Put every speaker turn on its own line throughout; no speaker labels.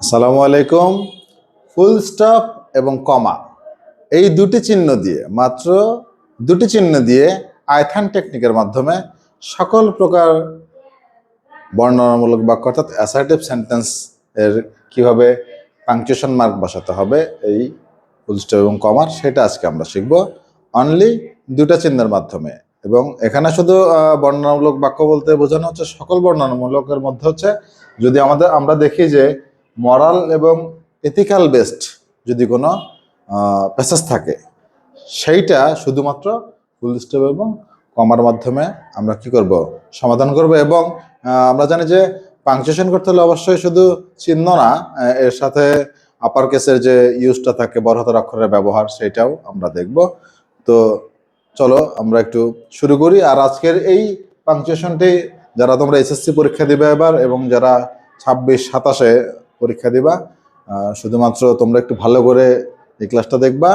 আসসালামু আলাইকুম। Full stop এবং কমা এই দুটি চিহ্ন দিয়ে, মাত্র দুটি চিহ্ন দিয়ে আইথান টেকনিকের মাধ্যমে সকল প্রকার বর্ণনামূলক বাক্য অর্থাৎ অ্যাসার্টিভ সেন্টেন্স এর কীভাবে পাংচুয়েশন মার্ক বসাতে হবে, এই ফুল স্টপ এবং কমার সেটা আজকে আমরা শিখব। অনলি দুটা চিহ্নের মাধ্যমে। এবং এখানে শুধু বর্ণনামূলক বাক্য বলতে বোঝানো হচ্ছে, সকল বর্ণনামূলকের মধ্যে হচ্ছে, যদি আমাদের, আমরা দেখি যে মরাল এবং এথিক্যাল বেসড যদি কোনো প্যাসেজ থাকে, সেইটা শুধুমাত্র ফুল স্টপ এবং কমার মাধ্যমে আমরা কি করব? সমাধান করব এবং আমরা জানি যে পাংচুয়েশন করতে হলে অবশ্যই শুধু চিহ্ন না এর সাথে আপার কেসের যে ইউজটা থাকে, বড় হাতের অক্ষরের ব্যবহার সেটাও আমরা দেখব। তো চলো আমরা একটু শুরু করি। আর আজকের এই পাংচুয়েশনটি যারা তোমরা এসএসসি পরীক্ষা দিবে এবার এবং যারা ছাব্বিশ, সাতাশে পরীক্ষা দিবা। শুধুমাত্র তোমরা একটু ভালো করে এই ক্লাসটা দেখবা।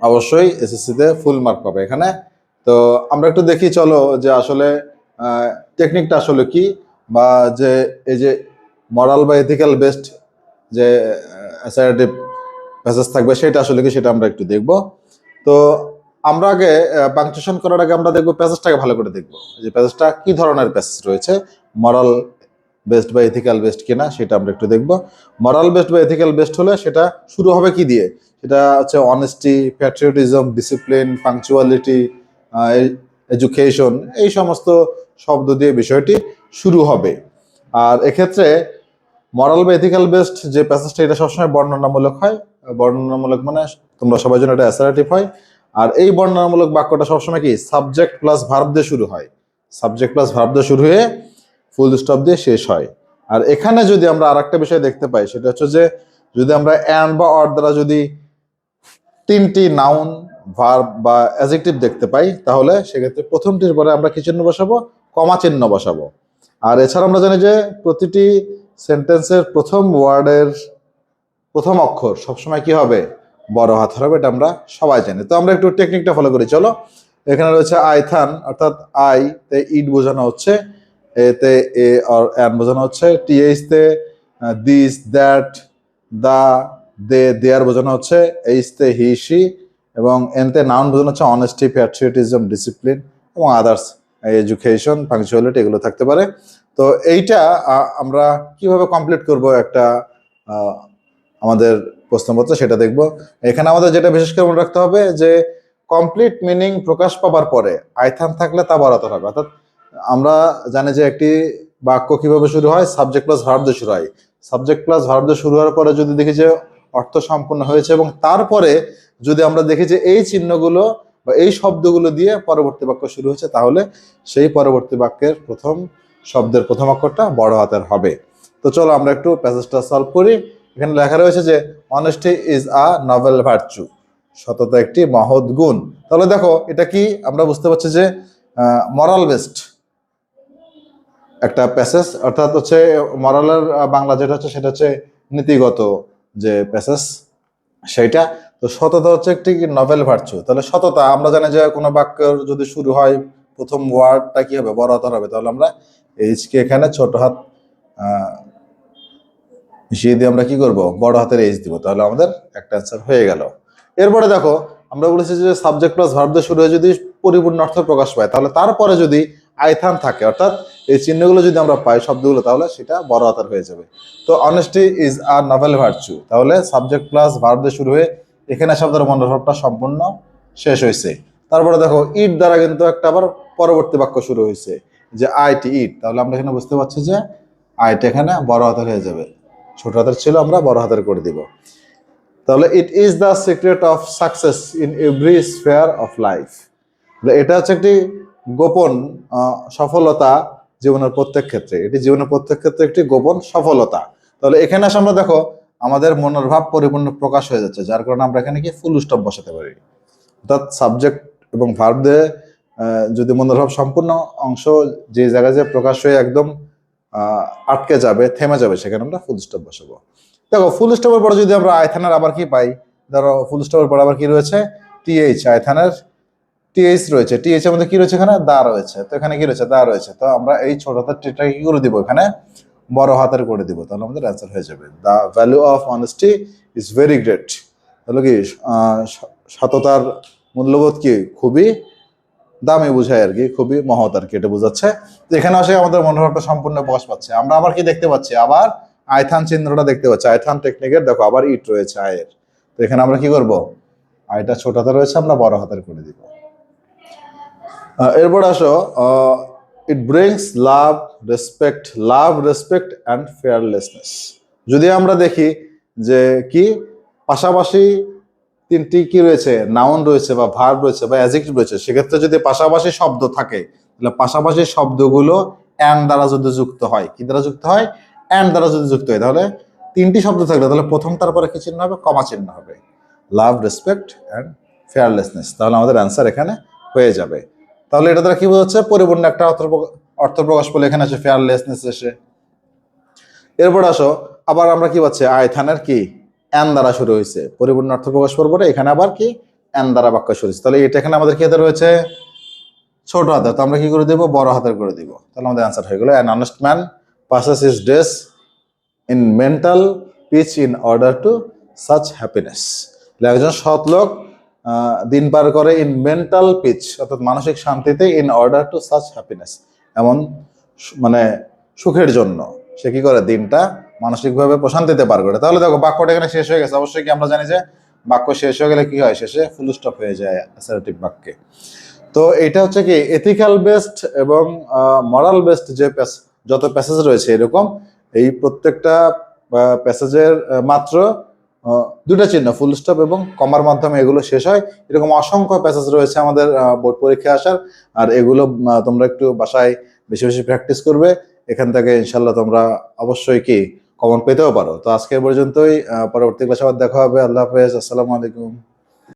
অবশ্যই এসএসসিতে ফুল মার্ক পাবে এখানে। তো আমরা একটু দেখি, চলো, যে আসলে টেকনিকটা আসলে কি বা যে এই যে মরাল বা এথিক্যাল বেস্ট যে অ্যাসারেটিভ প্যাসেজ থাকবে, সেটা আসলে কি, সেটা আমরা একটু দেখব। তো আমরা আগে পাংচুয়েশন করার আগে আমরা দেখব প্যাসেজটাকে ভালো করে দেখব। যে প্যাসেজটা কি ধরনের প্যাসেজ রয়েছে? মরাল বেস্ট বা এথিক্যাল বেস্ট কিনা সেটা আমরা একটু দেখব। মরাল বেস্ট বা এথিক্যাল বেস্ট হলে সেটা শুরু হবে কি দিয়ে? সেটা হচ্ছে honesty patriotism discipline punctuality education এই সমস্ত শব্দ দিয়ে বিষয়টি শুরু হবে। আর এক্ষেত্রে মরাল বা এথিক্যাল বেস্ট যে প্যাসেজটা এটা সবসময় বর্ণনামূলক হয়। বর্ণনামূলক মানে তোমরা সবাই জন্য এটা অ্যাসারেটিভ হয়। আর এই বর্ণনামূলক বাক্যটা সবসময় কি? সাবজেক্ট প্লাস ভার্ব দিয়ে শুরু হয়। সাবজেক্ট প্লাস ভার্ব দিয়ে শুরু হয়ে ফুল স্টপ দিয়ে শেষ হয়। আর এখানে যদি আমরা আরেকটা বিষয় দেখতে পাই, সেটা হচ্ছে যে যদি আমরা অ্যান্ড বা অর দ্বারা যদি তিনটি নাউন ভার্ব বা অ্যাজেক্টিভ দেখতে পাই, তাহলে সেক্ষেত্রে প্রথমটির পরে আমরা কি চিহ্ন বসাবো? কমা চিহ্ন বসাবো। আর এছাড়া আমরা জানি যে প্রতিটি সেন্টেন্সের প্রথম ওয়ার্ডের প্রথম অক্ষর সবসময় কি হবে? বড় হাত হবে, এটা আমরা সবাই জানি। তো আমরা একটু টেকনিকটা ফলো করি, চলো। এখানে রয়েছে আইথান, অর্থাৎ আই তে ইট বোঝানো হচ্ছে। এতে এ আর অ্যান বোঝানো হচ্ছে। টিএইচ তে দিস দ্যাট দা দে দেয়ার বোঝানো হচ্ছে। এইচ তে হি সি এবং এনতে নাউন বোঝানো হচ্ছে। অনেস্টি প্যাট্রিয়টিজম ডিসিপ্লিন এবং আদার্স এডুকেশন পাংচুয়ালিটি এগুলো থাকতে পারে। তো এইটা আমরা কীভাবে কমপ্লিট করব একটা আমাদের প্রশ্নপত্র, সেটা দেখব। এখানে আমাদের যেটা বিশেষ করে মনে রাখতে হবে যে কমপ্লিট মিনিং প্রকাশ পাবার পরে আইথান থাকলে তা বরাতর হবে। অর্থাৎ আমরা জানি যে একটি বাক্য কীভাবে শুরু হয়? সাবজেক্ট প্লাস ভার্ব দিয়ে শুরু হয়। সাবজেক্ট প্লাস ভার্ব দিয়ে শুরু হওয়ার পরে যদি দেখি যে অর্থ সম্পূর্ণ হয়েছে এবং তারপরে যদি আমরা দেখি যে এই চিহ্নগুলো বা এই শব্দগুলো দিয়ে পরবর্তী বাক্য শুরু হয়েছে, তাহলে সেই পরবর্তী বাক্যের প্রথম শব্দের প্রথম অক্ষরটা বড় হাতের হবে। তো চলো আমরা একটু প্যাসেজটা সলভ করি। এখানে লেখা রয়েছে যে honesty is a noble virtue সততা একটি মহৎ গুণ। তাহলে দেখো, এটা কি? আমরা বুঝতে পারছি যে মরাল বেস্ট একটা প্যাসেজ অর্থাৎ হচ্ছে মরালের বাংলা যেটা হচ্ছে সেটা হচ্ছে নীতিগত যে প্যাসেজ সেইটা। তো সততা হচ্ছে একটি নভেল ভার্চু তাহলে সততা, আমরা জানি যে কোনো বাক্যের যদি শুরু হয় প্রথম ওয়ার্ডটা কি হবে? বড় হাতের হবে। তাহলে আমরা এইচকে এখানে ছোট হাত মিশিয়ে দিয়ে আমরা কি করব? বড় হাতের এইচ দিব। তাহলে আমাদের একটা অ্যান্সার হয়ে গেল। এরপরে দেখো, আমরা বলেছি যে সাবজেক্ট প্লাস ভার্ব দিয়ে শুরু হয়ে যদি পরিপূর্ণ অর্থ প্রকাশ পায়, তাহলে তারপরে যদি আইথান থাকে, অর্থাৎ এই চিহ্নগুলো যদি আমরা পাই শব্দগুলো, তাহলে সেটা বড় হাতের হয়ে যাবে। তো honesty is R noble virtue তাহলে সাবজেক্ট প্লাস ভার্ব দিয়ে শুরু হয়ে এখানে শব্দের মনোভাবটা সম্পূর্ণ শেষ হয়েছে। তারপরে দেখো ইট দ্বারা কিন্তু একটা আবার পরবর্তী বাক্য শুরু হয়েছে, যে আইটি ইট তাহলে আমরা এখানে বুঝতে পারছি যে আইটি এখানে বড় হাতের হয়ে যাবে। ছোট হাতের ছিল, আমরা বড় হাতের করে দিব। তাহলে it is the secret of success in every sphere of life এটা হচ্ছে একটি গোপন সফলতা জীবনের প্রত্যেক ক্ষেত্রে। এটি জীবনের প্রত্যেক ক্ষেত্রে একটি গোপন সফলতা। তাহলে এখানে এসে আমরা দেখো, আমাদের মনের ভাব পরিপূর্ণ প্রকাশ হয়ে যাচ্ছে, যার কারণে আমরা এখানে কি ফুল স্টপ বসাতে পারি। অর্থাৎ সাবজেক্ট এবং ভার্ব দিয়ে যদি মনের ভাব সম্পূর্ণ অংশ যে জায়গায় যে প্রকাশ হয়ে একদম আটকে যাবে, থেমে যাবে, সেখানে আমরা ফুল স্টপ বসাবো। দেখো ফুল স্টপের পরে যদি আমরা আয়থানের আবার কি পাই? ধরো ফুল স্টপের পরে আবার কি রয়েছে? টিএইচ আয়থানের টিএইচ রয়েছে। টিএইচ এর মধ্যে কি রয়েছে এখানে? দা রয়েছে। তো এখানে কি রয়েছে? দা রয়েছে। তো আমরা এই ছোট হাতের টিটাকে কি করে দিব এখানে? বড় হাতের করে দিব। তাহলে আমাদের অ্যান্সার হয়ে যাবে। The value of honesty is very great তাহলে কি সততার মূল্যবোধ কি খুবই দামি বোঝায় আর কি, খুবই মহৎ আর কি এটা বোঝাচ্ছে। তো এখানে আসে আমাদের মনোভাবটা সম্পূর্ণ প্রকাশ পাচ্ছে। আমরা আবার কি দেখতে পাচ্ছি? আবার আয়থান চিহ্নটা দেখতে পাচ্ছি। আয়থান টেকনিকের দেখো, আবার ইট রয়েছে আয়ের। তো এখানে আমরা কি করব? আয়টা ছোট হাতে রয়েছে, আমরা বড় হাতের করে দিব। এরপর আসো it brings love respect love respect and fearlessness যদি আমরা দেখি যে কি, পাশাপাশি তিনটি কি রয়েছে? নাউন রয়েছে বা ভার্ব রয়েছে বা অ্যাজেক্টিভ রয়েছে। সেক্ষেত্রে যদি পাশাপাশি শব্দ থাকে, তাহলে পাশাপাশি শব্দগুলো অ্যান্ড দ্বারা যদি যুক্ত হয়, কি দ্বারা যুক্ত হয়? অ্যান্ড দ্বারা যদি যুক্ত হয়। তাহলে তিনটি শব্দ থাকলে, তাহলে প্রথম তারপরে কি চিহ্ন হবে? কমা চিহ্ন হবে। লাভ রেসপেক্ট অ্যান্ড ফেয়ারলেসনেস তাহলে আমাদের অ্যান্সার এখানে হয়ে যাবে। তাহলে এটা দ্বারা কি বোঝাচ্ছে? পরিপূর্ণ একটা অর্থ প্রকা- অর্থ প্রকাশ পেলে এখানে আসে ফেয়ারলেসনেস এসে। এরপর আসো, আবার আমরা কি পাচ্ছি? আয়থানের কি? অ্যান দ্বারা শুরু হয়েছে। পরিপূর্ণ অর্থ প্রকাশ করব এখানে আবার কি? অ্যান দ্বারা বাক্য শুরু হয়েছে। তাহলে এটা এখানে আমাদের কি হাতে রয়েছে? ছোট হাতের। তো আমরা কি করে দেবো? বড় হাতের করে দিব। তাহলে আমাদের অ্যান্সার হয়ে গেল। An honest man passes his days in mental peace in order to such happiness একজন সৎ লোক দিন পার করে ইন মেন্টাল পিচ অর্থাৎ মানসিক শান্তিতে in order to such happiness এমন মানে সুখের জন্য। সে কি করে? দিনটা মানসিকভাবে প্রশান্তিতে পার করে। তাহলে দেখো, বাক্যটা এখানে শেষ হয়ে গেছে। অবশ্যই কি আমরা জানি যে বাক্য শেষ হয়ে গেলে কি হয়? শেষে ফুল স্টপ হয়ে যায় অ্যাসারেটিভ বাক্যে। তো এটা হচ্ছে কি এথিক্যাল বেসড এবং মরাল বেসড যে যত প্যাসেজ রয়েছে এরকম, এই প্রত্যেকটা প্যাসেজের মাত্র দুটা চিহ্ন ফুল স্টপ এবং কমার মাধ্যমে এগুলো শেষ হয়। এরকম অসংখ্য প্যাসেজ রয়েছে আমাদের বোর্ড পরীক্ষা আসার। আর এগুলো তোমরা একটু বাসায় বেশি বেশি প্র্যাকটিস করবে। এখান থেকে ইনশাল্লাহ তোমরা অবশ্যই কি কমন পেতেও পারো। তো আজকে পর্যন্তই। পরবর্তী ক্লাসে আবার দেখা হবে। আল্লাহ হাফেজ। আসসালামু আলাইকুম।